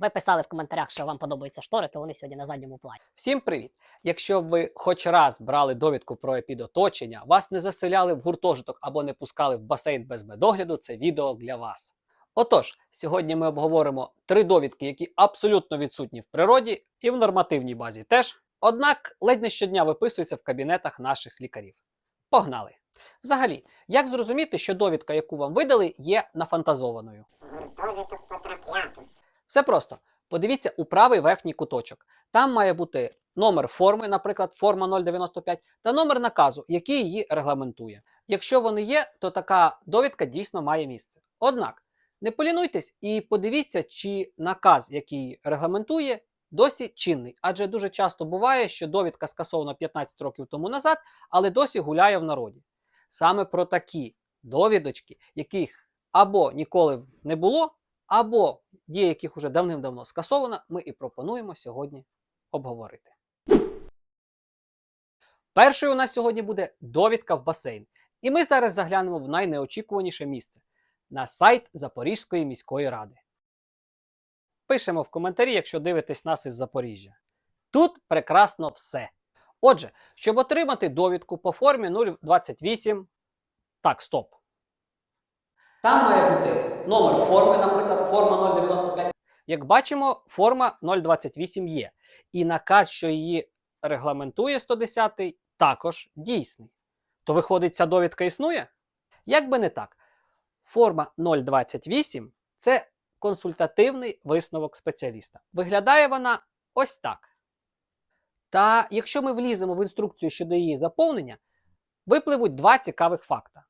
Ви писали в коментарях, що вам подобаються штори, то вони сьогодні на задньому плані. Всім привіт! Якщо б ви хоч раз брали довідку про епідоточення, вас не заселяли в гуртожиток або не пускали в басейн без медогляду, це відео для вас. Отож, сьогодні ми обговоримо три довідки, які абсолютно відсутні в природі і в нормативній базі теж, однак ледь не щодня виписуються в кабінетах наших лікарів. Погнали! Взагалі, як зрозуміти, що довідка, яку вам видали, є нафантазованою? гуртожиток потрапляти. Все просто. Подивіться у правий верхній куточок. Там має бути номер форми, наприклад, форма 095, та номер наказу, який її регламентує. Якщо вони є, то така довідка дійсно має місце. Однак, не полінуйтесь і подивіться, чи наказ, який регламентує, досі чинний. Адже дуже часто буває, що довідка скасована 15 років тому назад, але досі гуляє в народі. Саме про такі довідочки, яких або ніколи не було, або дія яких уже давним-давно скасована, ми і пропонуємо сьогодні обговорити. Першою у нас сьогодні буде довідка в басейн. І ми зараз заглянемо в найнеочікуваніше місце на сайт Запорізької міської ради. Пишемо в коментарі, якщо дивитесь нас із Запоріжжя. Тут прекрасно все. Отже, щоб отримати довідку по формі 028. Так, стоп. Там має бути номер форми, наприклад, форма 095. Як бачимо, форма 028 є. І наказ, що її регламентує 110, також дійсний. То виходить, ця довідка існує? Як би не так, форма 028 це консультативний висновок спеціаліста. Виглядає вона ось так. Та якщо ми вліземо в інструкцію щодо її заповнення, випливуть два цікавих факта.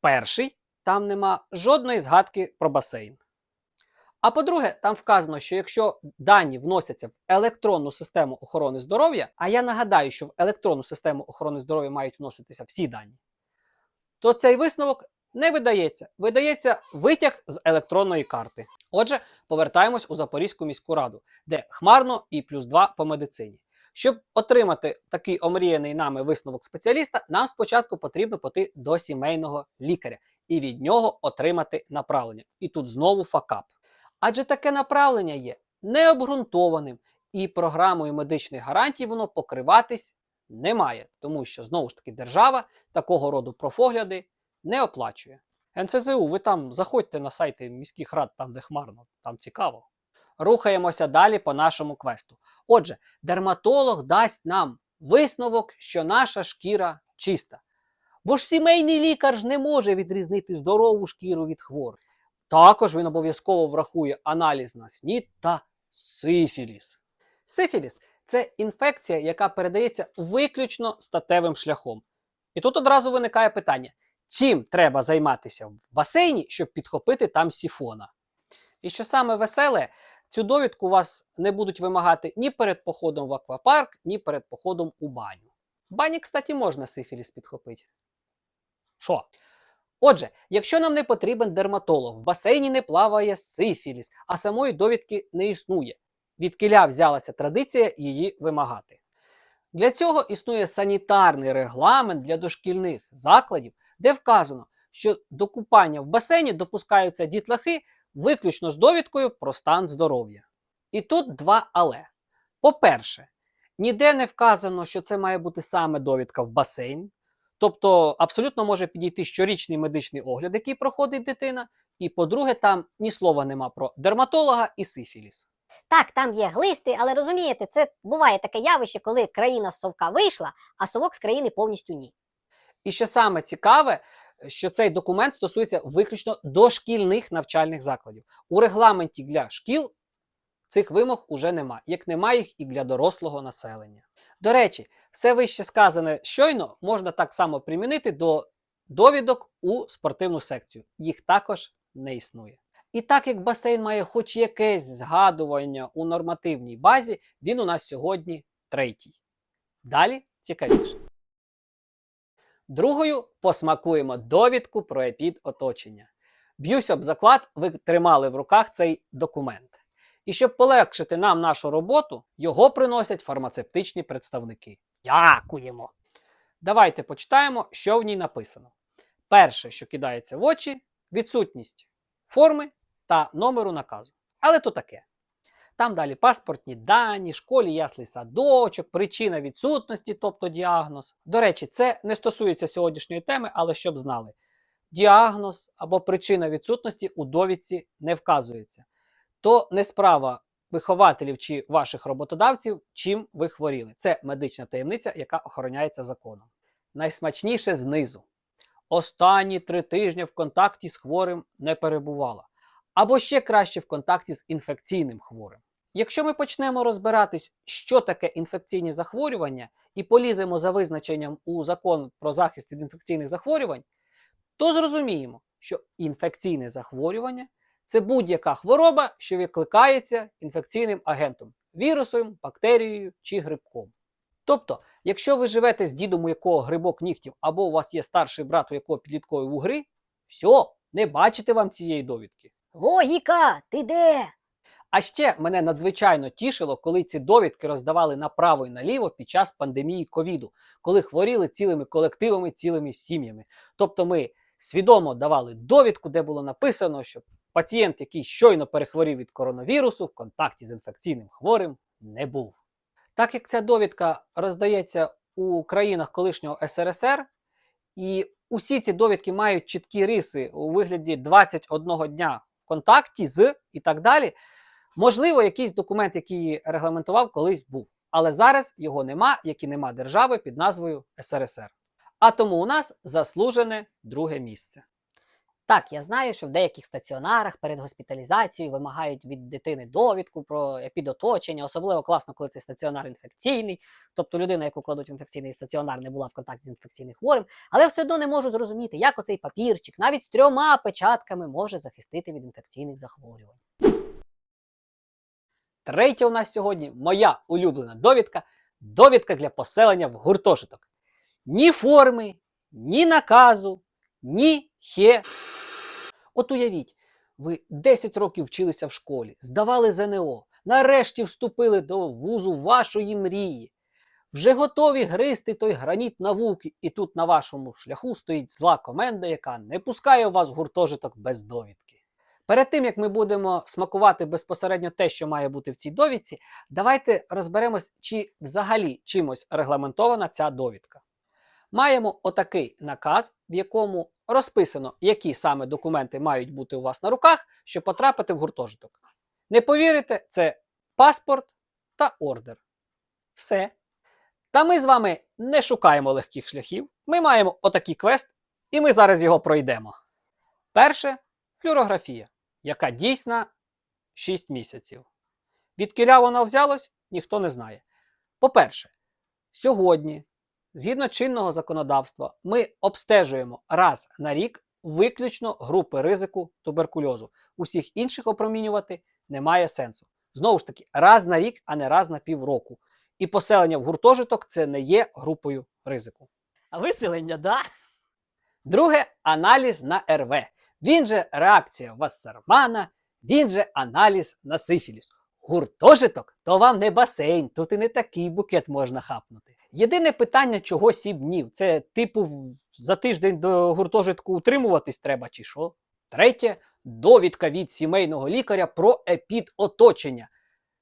Перший там нема жодної згадки про басейн. А по-друге, там вказано, що якщо дані вносяться в електронну систему охорони здоров'я, а я нагадаю, що в електронну систему охорони здоров'я мають вноситися всі дані, то цей висновок не видається. Видається витяг з електронної карти. Отже, повертаємось у Запорізьку міську раду, де хмарно і плюс 2 по медицині. Щоб отримати такий омріяний нами висновок спеціаліста, нам спочатку потрібно піти до сімейного лікаря і від нього отримати направлення. І тут знову факап. Адже таке направлення є необґрунтованим, і програмою медичних гарантій воно покриватись не має, тому що знову ж таки держава такого роду профогляди не оплачує. НЦЗУ, ви там заходьте на сайти міських рад, там де хмарно, там цікаво. Рухаємося далі по нашому квесту. Отже, дерматолог дасть нам висновок, що наша шкіра чиста. Бо ж сімейний лікар ж не може відрізнити здорову шкіру від хворої. Також він обов'язково врахує аналіз на снід та сифіліс. Сифіліс це інфекція, яка передається виключно статевим шляхом. І тут одразу виникає питання: чим треба займатися в басейні, щоб підхопити там сіфона? І що саме веселе, цю довідку вас не будуть вимагати ні перед походом в аквапарк, ні перед походом у баню. Бані, кстати, можна сифіліс підхопити. Що? Отже, якщо нам не потрібен дерматолог, в басейні не плаває сифіліс, а самої довідки не існує. Від киля взялася традиція її вимагати. Для цього існує санітарний регламент для дошкільних закладів, де вказано, що до купання в басейні допускаються дітлахи виключно з довідкою про стан здоров'я. І тут два але. По-перше, ніде не вказано, що це має бути саме довідка в басейн. Тобто абсолютно може підійти щорічний медичний огляд, який проходить дитина. І по-друге, там ні слова нема про дерматолога і сифіліс. Так, там є глисти, але розумієте, це буває таке явище, коли країна з совка вийшла, а совок з країни повністю ні. І що саме цікаве, що цей документ стосується виключно дошкільних навчальних закладів. У регламенті для шкіл цих вимог уже немає, як немає їх і для дорослого населення. До речі, все вище сказане щойно можна так само примінити до довідок у спортивну секцію. Їх також не існує. І так як басейн має хоч якесь згадування у нормативній базі, він у нас сьогодні третій. Далі цікавіше. Другою посмакуємо довідку про епідоточення. Б'юсь об заклад, ви тримали в руках цей документ. І щоб полегшити нам нашу роботу, його приносять фармацевтичні представники. Дякуємо. Давайте почитаємо, що в ній написано. Перше, що кидається в очі, відсутність форми та номеру наказу. Але то таке. Там далі паспортні дані, школі яслий садочок, причина відсутності, тобто діагноз. До речі, це не стосується сьогоднішньої теми, але щоб знали. Діагноз або причина відсутності у довідці не вказується. То не справа вихователів чи ваших роботодавців, чим ви хворіли. Це медична таємниця, яка охороняється законом. Найсмачніше знизу. Останні три тижні в контакті з хворим не перебувала. Або ще краще в контакті з інфекційним хворим. Якщо ми почнемо розбиратись, що таке інфекційні захворювання, і поліземо за визначенням у закон про захист від інфекційних захворювань, то зрозуміємо, що інфекційне захворювання це будь-яка хвороба, що викликається інфекційним агентом вірусом, бактерією чи грибком. Тобто, якщо ви живете з дідом, у якого грибок нігтів, або у вас є старший брат, у якого підліткові вугри, все, не бачите вам цієї довідки. Логіка, ти де? А ще мене надзвичайно тішило, коли ці довідки роздавали направо і наліво під час пандемії ковіду, коли хворіли цілими колективами, цілими сім'ями. Тобто ми свідомо давали довідку, де було написано, що пацієнт, який щойно перехворів від коронавірусу, в контакті з інфекційним хворим не був. Так як ця довідка роздається у країнах колишнього СРСР, і усі ці довідки мають чіткі риси у вигляді 21 дня в контакті з і так далі. Можливо, якийсь документ, який її регламентував, колись був. Але зараз його нема, як і нема держави під назвою СРСР. А тому у нас заслужене друге місце. Так, я знаю, що в деяких стаціонарах перед госпіталізацією вимагають від дитини довідку про епідоточення, особливо класно, коли цей стаціонар інфекційний. Тобто людина, яку кладуть в інфекційний стаціонар, не була в контакті з інфекційним хворим, але все одно не можу зрозуміти, як оцей папірчик навіть з трьома печатками може захистити від інфекційних захворювань. Третя у нас сьогодні моя улюблена довідка довідка для поселення в гуртожиток. Ні форми, ні наказу, ні хе. От уявіть, ви 10 років вчилися в школі, здавали ЗНО, нарешті вступили до вузу вашої мрії. Вже готові гризти той граніт науки, і тут на вашому шляху стоїть зла команда, яка не пускає вас в гуртожиток без довідки. Перед тим як ми будемо смакувати безпосередньо те, що має бути в цій довідці, давайте розберемось, чи взагалі чимось регламентована ця довідка. Маємо отакий наказ, в якому розписано, які саме документи мають бути у вас на руках, щоб потрапити в гуртожиток. Не повірите, це паспорт та ордер. Все. Та ми з вами не шукаємо легких шляхів. Ми маємо отакий квест, і ми зараз його пройдемо. Перше флюорографія, яка дійсна 6 місяців. Від кіля воно взялось, ніхто не знає. По-перше, сьогодні, згідно чинного законодавства, ми обстежуємо раз на рік виключно групи ризику туберкульозу. Усіх інших опромінювати немає сенсу. Знову ж таки, раз на рік, а не раз на півроку. І поселення в гуртожиток це не є групою ризику. А виселення, да? Друге аналіз на РВ. Він же реакція Вассермана, він же аналіз на сифіліс. Гуртожиток то вам не басейн, тут і не такий букет можна хапнути. Єдине питання, чого сім днів, це типу за тиждень до гуртожитку утримуватись треба чи що. Третє довідка від сімейного лікаря про епідоточення,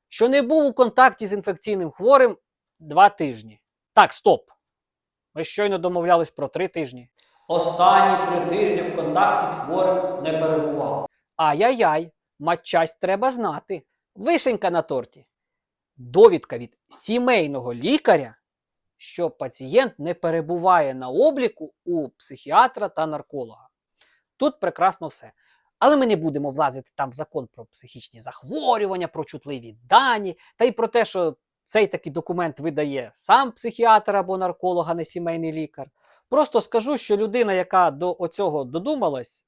що не був у контакті з інфекційним хворим два тижні. Так, стоп. Ми щойно домовлялись про три тижні. Останні три тижні в контакті з хворим не перебував. Ай-яй-яй, матчасть треба знати. Вишенька на торті. Довідка від сімейного лікаря, що пацієнт не перебуває на обліку у психіатра та нарколога. Тут прекрасно все. Але ми не будемо влазити там в закон про психічні захворювання, про чутливі дані, та й про те, що цей такий документ видає сам психіатр або нарколог, а не сімейний лікар. Просто скажу, що людина, яка до оцього додумалась,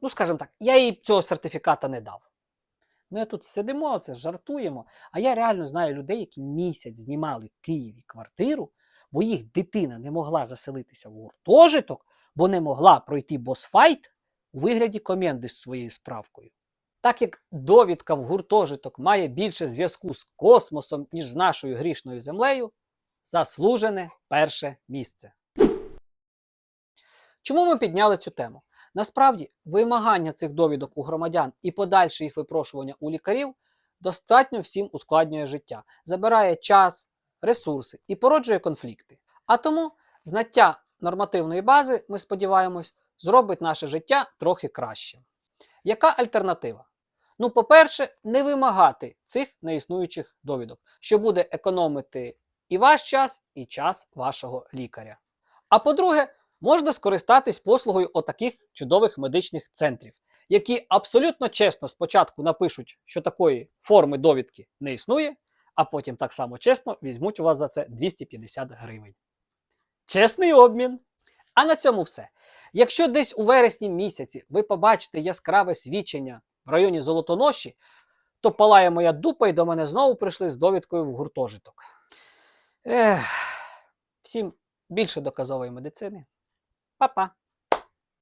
ну скажімо так, я їй цього сертифіката не дав. Ми тут сидимо, це жартуємо. А я реально знаю людей, які місяць знімали в Києві квартиру, бо їх дитина не могла заселитися в гуртожиток, бо не могла пройти босфайт у вигляді коменди з своєю справкою. Так як довідка в гуртожиток має більше зв'язку з космосом, ніж з нашою грішною землею, заслужене перше місце. Чому ми підняли цю тему? Насправді, вимагання цих довідок у громадян і подальше їх випрошування у лікарів достатньо всім ускладнює життя, забирає час, ресурси і породжує конфлікти. А тому знаття нормативної бази, ми сподіваємось, зробить наше життя трохи кращим. Яка альтернатива? Ну, по-перше, не вимагати цих неіснуючих довідок, що буде економити і ваш час, і час вашого лікаря. А по-друге, можна скористатись послугою отаких чудових медичних центрів, які абсолютно чесно спочатку напишуть, що такої форми довідки не існує, а потім так само чесно візьмуть у вас за це 250 гривень. Чесний обмін. А на цьому все. Якщо десь у вересні місяці ви побачите яскраве свідчення в районі Золотоноші, то палає моя дупа і до мене знову прийшли з довідкою в гуртожиток. Ех, всім більше доказової медицини. Pa, pa.